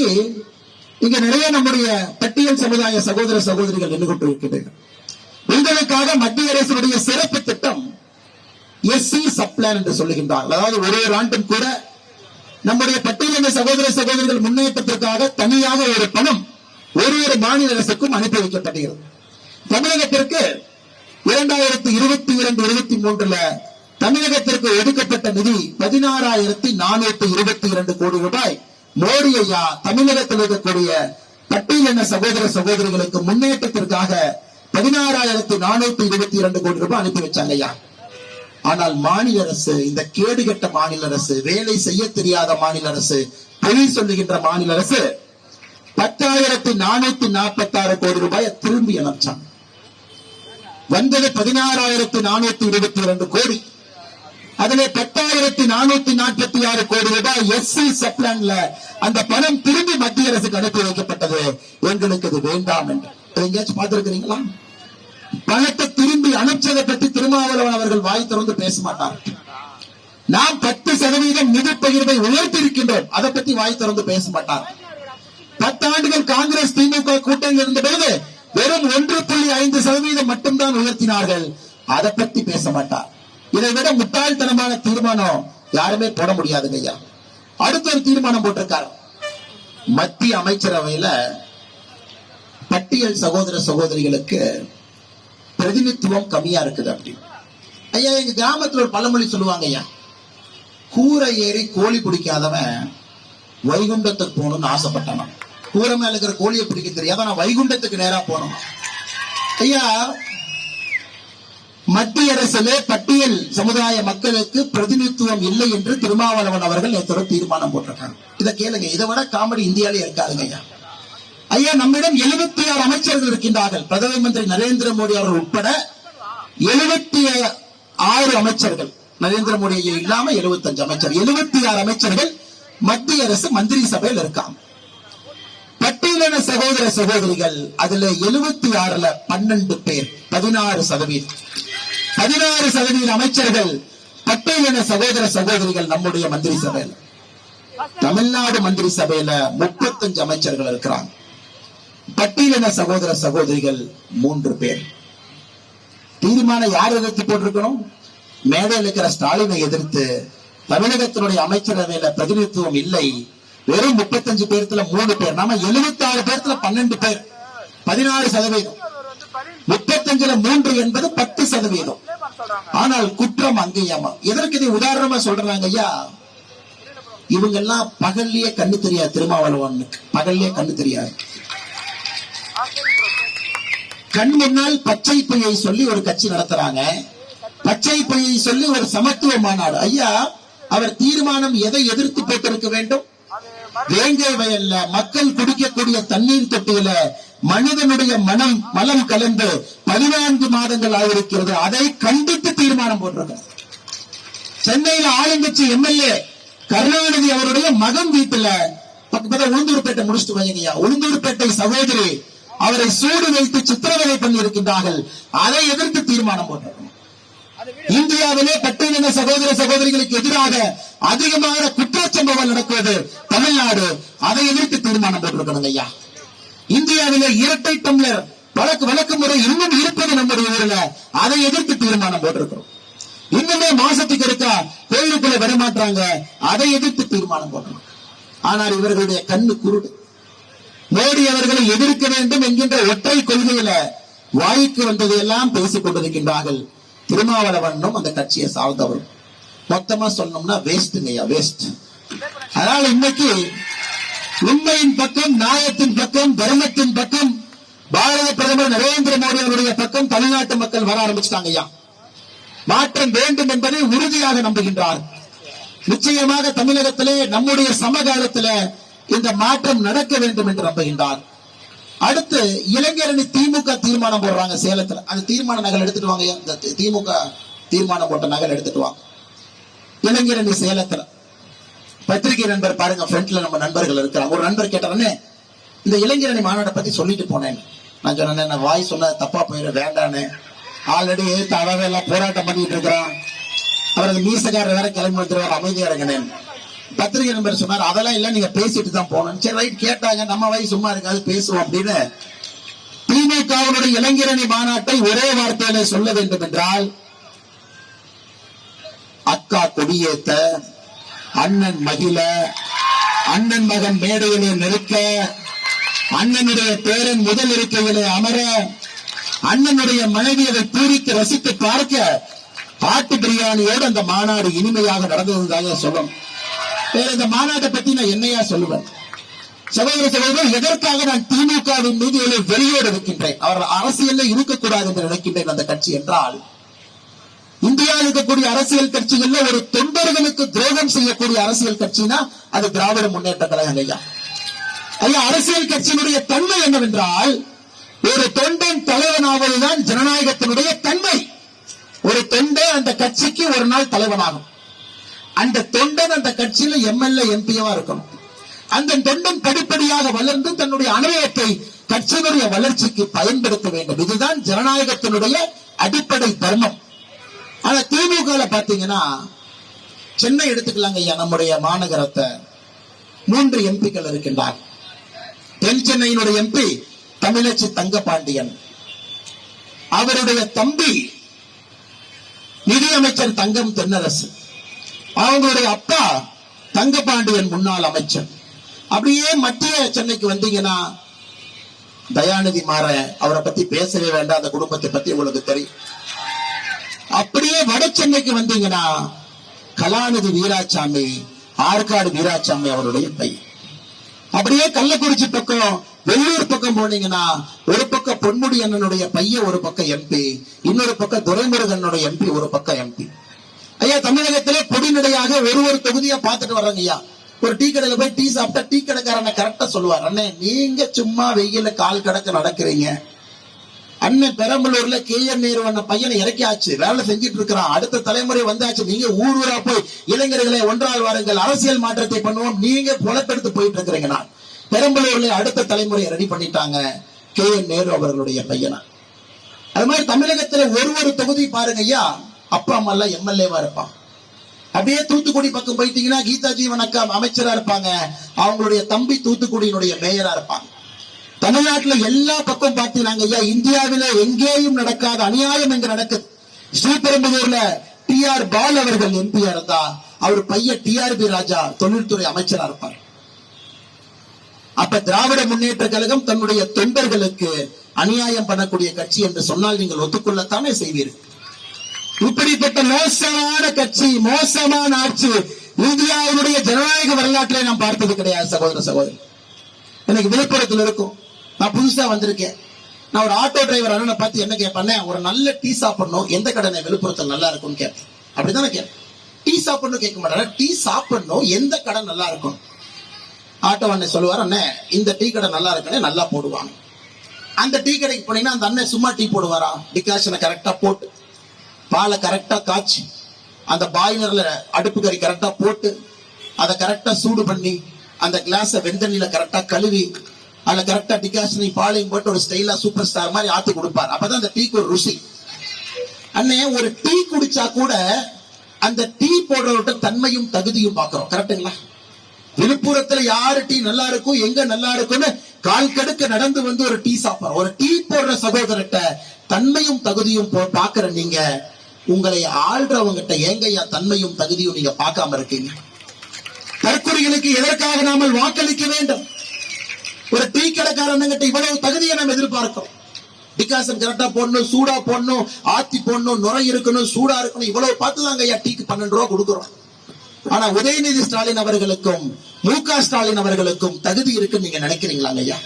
இன்னைக்கு இங்க நிறைய நம்முடைய பட்டியல் சமுதாய சகோதர சகோதரிகள் நின்று கொண்டிருக்கிறார்கள் உங்களுக்காக மத்திய அரசினுடைய சிறப்பு திட்டம் எஸ்சி சப்ளான் என்று சொல்லுகின்றார்கள் அதாவது ஒரு ஒரு ஆண்டும் கூட நம்முடைய பட்டியலின சகோதர சகோதரிகள் முன்னேற்றத்திற்காக தனியாக ஒரு பணம் ஒரு ஒரு மாநில அரசுக்கும் அனுப்பி வைக்கப்படுகிறது தமிழகத்திற்கு இரண்டாயிரத்தி இருபத்தி இரண்டு இருபத்தி மூன்றுல தமிழகத்திற்கு ஒதுக்கப்பட்ட நிதி பதினாறாயிரத்தி நானூத்தி இருபத்தி இரண்டு கோடி ரூபாய். மோடி ஐயா தமிழகத்தில் இருக்கக்கூடிய பட்டியலின சகோதர சகோதரிகளுக்கு முன்னேற்றத்திற்காக பதினாறாயிரத்தி நானூத்தி இருபத்தி இரண்டு கோடி ரூபாய் அனுப்பி வச்சாங்க ஐயா ஆனால் மாநில அரசு இந்த கேடுகட்ட மாநில அரசு வேலை செய்ய தெரியாத மாநில அரசு பொய் சொல்லுகின்ற மாநில அரசு பத்தாயிரத்தி நானூத்தி நாற்பத்தி ஆறு கோடி ரூபாயை திரும்பி அனுப்பிச்சாங்க. வந்தது பதினாறாயிரத்தி நானூத்தி இருபத்தி இரண்டு கோடி. அதிலே பத்தாயிரத்தி நானூத்தி நாற்பத்தி ஆறு கோடி ரூபாய் எஸ்சி சப்ளான்ல அந்த பணம் திரும்பி மத்திய அரசுக்கு அனுப்பி வைக்கப்பட்டது. எங்களுக்கு இது வேண்டாம் என்று. எங்கேயாச்சும் பார்த்திருக்கிறீங்களா? பணத்தை திரும்பி அனுப்பிச்சதை பற்றி திருமாவளவன் அவர்கள் வாய் திறந்து பேச மாட்டார். நாம் பத்து சதவீதம் நிதி பகிர்வை உயர்த்தி இருக்கின்றோம் அதை பற்றி வாய் திறந்து பேச மாட்டார். பத்தாண்டுகள் காங்கிரஸ் திமுக கூட்டங்கள் இருந்த பொழுது வெறும் ஒன்று புள்ளி ஐந்து சதவீதம் மட்டும்தான் உயர்த்தினார்கள். அதை பத்தி பேச மாட்டார். இதை விட முட்டாள்தனமான தீர்மானம் யாருமே போட முடியாதுங்க ஐயா. அடுத்த ஒரு தீர்மானம் போட்டிருக்காரு. மத்திய அமைச்சரவையில பட்டியல் சகோதர சகோதரிகளுக்கு பிரதிநிதித்துவம் கம்மியா இருக்குது அப்படி. ஐயா எங்க கிராமத்துல ஒரு பழமொழி சொல்லுவாங்க ஐயா. கூரை ஏறி கோழி பிடிக்காதவன் வைகுண்டத்துக்கு போகணும்னு ஆசைப்பட்டானாம். கூரை மேல இருக்கிற கோழியை பிடிக்க தெரியாத நான் வைகுண்டத்துக்கு நேரா போனோம் ஐயா மத்திய அரசிலே பட்டியல் சமுதாய மக்களுக்கு பிரதிநிதித்துவம் இல்லை என்று திருமாவளவன் அவர்கள் நேற்று தீர்மானம் போட்டிருக்காங்க இதை கேளுங்க. இதை விட காமெடி இந்தியாவில இருக்காதுங்க ஐயா. ஐயா நம்மிடம் எழுபத்தி ஆறு அமைச்சர்கள் இருக்கின்றார்கள். பிரதம மந்திரி நரேந்திர மோடி அவர்கள் உட்பட எழுபத்தி ஆறு அமைச்சர்கள். நரேந்திர மோடி ஐயா இல்லாம எழுபத்தஞ்சு அமைச்சர் எழுபத்தி ஆறு அமைச்சர்கள் மத்திய அரசு மந்திரி சபையில் இருக்காங்க. பட்டியலின சகோதர சகோதரிகள் அதுல எழுபத்தி ஆறுல பன்னெண்டு பேர் பதினாறு சதவீதம். பதினாறு சதவீத அமைச்சர்கள் பட்டியலின சகோதர சகோதரிகள் நம்முடைய மந்திரி சபையில். தமிழ்நாடு மந்திரி சபையில முப்பத்தஞ்சு அமைச்சர்கள் இருக்கிறாங்க. பட்டியலின சகோதர சகோதரிகள் மூன்று பேர். தீர்மானம் யார் எதிர்த்து போட்டிருக்கணும்? மேடையில் இருக்கிற ஸ்டாலினை எதிர்த்து தமிழகத்தினுடைய அமைச்சரவையில பிரதிநிதித்துவம் இல்லை. வெறும் முப்பத்தஞ்சு பேர்த்துல மூணு பேர். நாம எழுபத்தி ஆறு பேர்த்துல பன்னெண்டு பேர். பதினாறு சதவீதம். முப்பத்தஞ்சுல மூன்று என்பது பத்து சதவீதம். ஆனால் குற்றம் அங்கேயாமா எதற்கு இதை உதாரணமா சொல்றாங்க ஐயா? இவங்க எல்லாம் பகல்லையே கண்ணு தெரியாது திருமாவளவனுக்கு. பகல்லையே கண்ணு தெரியாது. கண் முன்னால் பச்சை பையை சொல்லி ஒரு கட்சி நடத்துறாங்க. பச்சை பையை சொல்லி ஒரு சமத்துவ மாநாடு. ஐயா அவர் தீர்மானம் எதை எதிர்த்து போட்டிருக்க வேண்டும்? வேங்கை வயல்ல மக்கள் குடிக்கக்கூடிய தண்ணீர் தொட்டியில மனிதனுடைய மனம் மலம் கலந்து பதினான்கு மாதங்கள் ஆகியிருக்கிறது. அதை கண்டித்து தீர்மானம் போட்டிருக்கிறார் சென்னையில ஆளுங்கட்சி எம்எல்ஏ கருணாநிதி அவருடைய மகன் வீட்டுல உளுந்தூர்பேட்டை முடிச்சுட்டு வைங்கய்யா உளுந்தூர்பேட்டை சகோதரி அவரை சூடு வைத்து சித்திரவதை பண்ணி இருக்கின்றார்கள் அதை எதிர்த்து தீர்மானம் போட்டிருக்கணும் இந்தியாவிலே பட்டியலின சகோதர சகோதரிகளுக்கு எதிராக அதிகமான குற்றச்சம்பவங்கள் நடக்குவது தமிழ்நாடு. அதை எதிர்த்து தீர்மானம் போட்டிருக்கணுங்க ஐயா. இந்தியாவிலே இரட்டை டம்ளர் வழக்கு வழக்கு முறை இன்னும் இருப்பது நம்முடைய ஊர்ல. அதை எதிர்த்து தீர்மானம் போட்டிருக்கிறோம். இன்னுமே மாசத்துக்கு இருக்கா கோயிலுக்குள்ள வரமாட்டாங்க அதை எதிர்த்து தீர்மானம் போட்டணும் ஆனால் இவர்களுடைய கண்ணு குருடு. மோடி அவர்களை எதிர்க்க வேண்டும் என்கின்ற ஒற்றை கொள்கையில வாய்க்கு வந்ததையெல்லாம் பேசிக் கொண்டிருக்கின்றார்கள் திருமாவளவனும் அந்த கட்சியை சார்ந்தவரும். மொத்தமா சொன்னோம்னா வேஸ்ட்டுங்கய்யா வேஸ்ட் அதனால இன்னைக்கு உண்மையின் பக்கம் நியாயத்தின் பக்கம் தர்மத்தின் பக்கம் பாரத பிரதமர் நரேந்திர மோடி அவருடைய பக்கம் தமிழ்நாட்டு மக்கள் வர ஆரம்பிச்சிட்டாங்க ஐயா மாற்றம் வேண்டும் என்பதை உறுதியாக நம்புகின்றார். நிச்சயமாக தமிழகத்திலே நம்முடைய சமகாலத்திலே இந்த மாற்றம் நடக்க வேண்டும் என்று நம்புகின்றார். அடுத்து இளைஞரணி திமுக தீர்மானம் போடுறாங்க சேலத்துல. அந்த தீர்மான நகல் எடுத்துட்டு வாங்க திமுக தீர்மானம் போட்ட நகல் எடுத்துட்டு வாங்க இளைஞரணி சேலத்துல. பத்திரிகை நண்பர் பாருங்க ஃப்ரண்ட்ல நம்ம நண்பர்கள் இருக்கிறாங்க. ஒரு நண்பர் கேட்டாருன்னு இந்த இளைஞரணி மாநாட்டை பத்தி சொல்லிட்டு போனேன். நான் சொன்னேன் நான் வாய் சொன்ன தப்பா போயிட வேண்டான்னு. ஆல்ரெடி எழுத்து எல்லாம் போராட்டம் பண்ணிட்டு இருக்கிறான். அவர் மீசக்காரர் வேற கிளம்பி வந்துருவார் அமைதியா இருங்கினேன். பத்திரிகை நண்பர் சொன்னார் அதெல்லாம் இல்ல நீங்க பேசிட்டு தான் போனோம் சரி ரைட் கேட்டாங்க. நம்ம வாய் சும்மா இருக்காது பேசுவோம் அப்படின்னு. திமுகவினுடைய இளைஞரணி மாநாட்டை ஒரே வார்த்தையில சொல்ல வேண்டும் என்றால் கொடியேத்த அண்ணன் மகிழ அண்ணன் மகன் மேடையிலே நிற்க அண்ணனுடைய பேரன் முதல் இருக்கையிலே அமர அண்ணனுடைய மனைவி அதை பூரித்து ரசித்து பார்க்க பாட்டு பிரியாணியோடு அந்த மாநாடு இனிமையாக நடந்ததுதாக சொல்லும். வேற இந்த மாநாட்டை பத்தி நான் என்னையா சொல்லுவேன்? சகோதர சகோதரர் எதற்காக நான் திமுகவின் மீது இவ்வளவு வெளியோடு இருக்கின்றேன்? அவர் அரசியலில் இருக்கக்கூடாது என்று நினைக்கின்றேன் அந்த கட்சி என்றால் இந்தியாவில் இருக்கக்கூடிய அரசியல் கட்சிகள்ல ஒரு தொண்டர்களுக்கு துரோகம் செய்யக்கூடிய அரசியல் கட்சினா அது திராவிட முன்னேற்ற கழகம் ஐயா ஐயா அரசியல் கட்சியினுடைய தன்மை என்னவென்றால் ஒரு தொண்டன் தலைவனாவதுதான் ஜனநாயகத்தினுடைய தன்மை. ஒரு தொண்டன் அந்த கட்சிக்கு ஒரு நாள் தலைவனாகும். அந்த தொண்டன் அந்த கட்சியில எம்எல்ஏ எம்பியவா இருக்கணும். அந்த தொண்டன் படிப்படியாக வளர்ந்து தன்னுடைய அனுபவத்தை கட்சியினுடைய வளர்ச்சிக்கு பயன்படுத்த வேண்டும். இதுதான் ஜனநாயகத்தினுடைய அடிப்படை தர்மம். ஆனா திமுக பாத்தீங்கன்னா சென்னை எடுத்துக்கலாங்க ஐயா நம்முடைய மாநகரத்தை. மூன்று எம்பிக்கள் இருக்கின்றார். தென் சென்னையினுடைய எம்பி தமிழச்சி தங்கபாண்டியன். அவருடைய தம்பி நிதியமைச்சர் தங்கம் தென்னரசு. அவங்களுடைய அப்பா தங்கபாண்டியன் முன்னாள் அமைச்சர். அப்படியே மத்திய சென்னைக்கு வந்தீங்கன்னா தயாநிதி மாற அவரை பத்தி பேசவே வேண்டாம். அந்த குடும்பத்தை பத்தி உங்களுக்கு தெரியும். அப்படியே வட சென்னைக்கு வந்தீங்கன்னா கலாநிதி வீராசாமி ஆற்காடு வீராசாமி அவருடைய பையன். அப்படியே கள்ளக்குறிச்சி பக்கம் வெள்ளூர் பக்கம் போனீங்கன்னா ஒரு பக்கம் பொன்முடி அண்ணனுடைய பையன் ஒரு பக்கம் எம்பி. இன்னொரு பக்கம் துரைமுருகனுடைய எம்பி ஒரு பக்கம் எம்பி. ஐயா தமிழகத்திலே பொடிநடையாக ஒரு ஒரு தொகுதியா பார்த்துட்டு வர்றாங்க ஐயா. ஒரு டீ கடையில போய் டீ சாப்பிட்டா டீ கடைக்காரனை கரெக்டா சொல்லுவார். அண்ணே நீங்க சும்மா வெயில கால் கடக்க நடக்கிறீங்க. அண்ணன் பெரம்பலூர்ல கே என் நேரு அண்ணன் பையனை இறக்கியாச்சு. வேலை செஞ்சுட்டு இருக்கிறான் அடுத்த தலைமுறை வந்தாச்சு. நீங்க ஊர் ஊரா போய் இளைஞர்களை ஒன்றால் வாருங்கள். அரசியல் மாற்றத்தை பண்ணுவோம். நீங்க புலப்பெடுத்து போயிட்டு இருக்கிறீங்க நான். பெரம்பலூர்ல அடுத்த தலைமுறையை ரெடி பண்ணிட்டாங்க கே என் நேரு அவர்களுடைய பையனா. அது மாதிரி தமிழகத்துல ஒரு ஒரு தொகுதி பாருங்க ஐயா. அப்பா அம்மா எல்லாம் எம்எல்ஏவா இருப்பான் அப்படியே தூத்துக்குடி பக்கம் போயிட்டீங்கன்னா கீதா ஜீவன் அக்கா அமைச்சரா இருப்பாங்க. அவங்களுடைய தம்பி தூத்துக்குடியினுடைய மேயரா இருப்பாங்க. தமிழ்நாட்டுல எல்லா பக்கம் பார்த்தீங்கன்னா ஐயா இந்தியாவில எங்கேயும் நடக்காத அநியாயம் எங்க நடக்குது ஸ்ரீபெரும்புதூர்ல டி ஆர் பால் அவர்கள் எம்பி இருந்தா அவர் பையன் டி ஆர் பி ராஜா தொழில்துறை அமைச்சரா இருப்பார். அப்ப திராவிட முன்னேற்ற கழகம் தன்னுடைய தொண்டர்களுக்கு அநியாயம் பண்ணக்கூடிய கட்சி என்று சொன்னால் நீங்கள் ஒத்துக்கொள்ளத்தானே செய்வீர்கள். இப்படிப்பட்ட மோசமான கட்சி மோசமான ஆட்சி இந்தியாவுடைய ஜனநாயக வரலாற்றை நாம் பார்த்தது கிடையாது சகோதர சகோதரி. எனக்கு விழுப்புரத்தில் இருக்கும். நான் புதுசா வந்திருக்கேன். நான் ஒரு ஆட்டோ டிரைவர் அண்ணனை பார்த்து என்ன கேட்பேன் ஒரு நல்ல டீ சாப்பிடணும் எந்த கடனை விழுப்புரத்தில் நல்லா இருக்கும்னு கேட்பேன். அப்படிதானே கேட்பேன். டீ சாப்பிடணும் கேட்க மாட்டேன் டீ சாப்பிடணும் எந்த கடை நல்லா இருக்கும்? ஆட்டோ அண்ணன் சொல்லுவார் அண்ணன் இந்த டீ கடை நல்லா இருக்குன்னு நல்லா போடுவாங்க. அந்த டீ கடைக்கு போனீங்கன்னா அந்த அண்ணன் சும்மா டீ போடுவாரா? டிகாஷனை கரெக்டா போட்டு பாலை கரெக்டா காய்ச்சி அந்த பாய்லர்ல அடுப்பு கறி கரெக்டா போட்டு அதை கரெக்டா சூடு பண்ணி அந்த கிளாஸை வெந்தண்ணில கரெக்டா கழுவி அதுல கரெக்டா டிகாஷனை பாலையும் போட்டு ஒரு ஸ்டைலா சூப்பர் ஸ்டார் மாதிரி ஆத்தி கொடுப்பார். அப்பதான் அந்த டீக்கு ஒரு ருசி. அண்ணே ஒரு டீ குடிச்சா கூட அந்த டீ போடுறவர்கிட்ட தன்மையும் தகுதியும் பாக்குறோம் கரெக்டுங்களா விழுப்புரத்துல யாரு டீ நல்லா இருக்கும் எங்க நல்லா இருக்கும்னு கால் கடுக்க நடந்து வந்து ஒரு டீ சாப்பிடுறோம். ஒரு டீ போடுற சகோதரர்கிட்ட தன்மையும் தகுதியும் போ- பாக்குற நீங்க உங்களை ஆள்றவங்கிட்ட ஏங்கையா தன்மையும் தகுதியும் நீங்க பார்க்காம இருக்கீங்க. தற்கொலைகளுக்கு எதற்காக நாமல் வாக்களிக்க வேண்டும்? ஒரு டீ கடைக்காரனுங்கிட்ட இவ்வளவு தகுதியை நாம் எதிர்பார்க்கிறோம் டிகாசன் கரெக்டா போடணும் சூடா போடணும் ஆத்தி போடணும் நுரை இருக்கணும் சூடா இருக்கணும் இவ்வளவு பார்த்துதாங்க ஐயா டீக்கு பன்னெண்டு ரூபா கொடுக்குறோம். ஆனா உதயநிதி ஸ்டாலின் அவர்களுக்கும் மு ஸ்டாலின் அவர்களுக்கும் தகுதி இருக்குன்னு நீங்க நினைக்கிறீங்களாங்க ஐயா?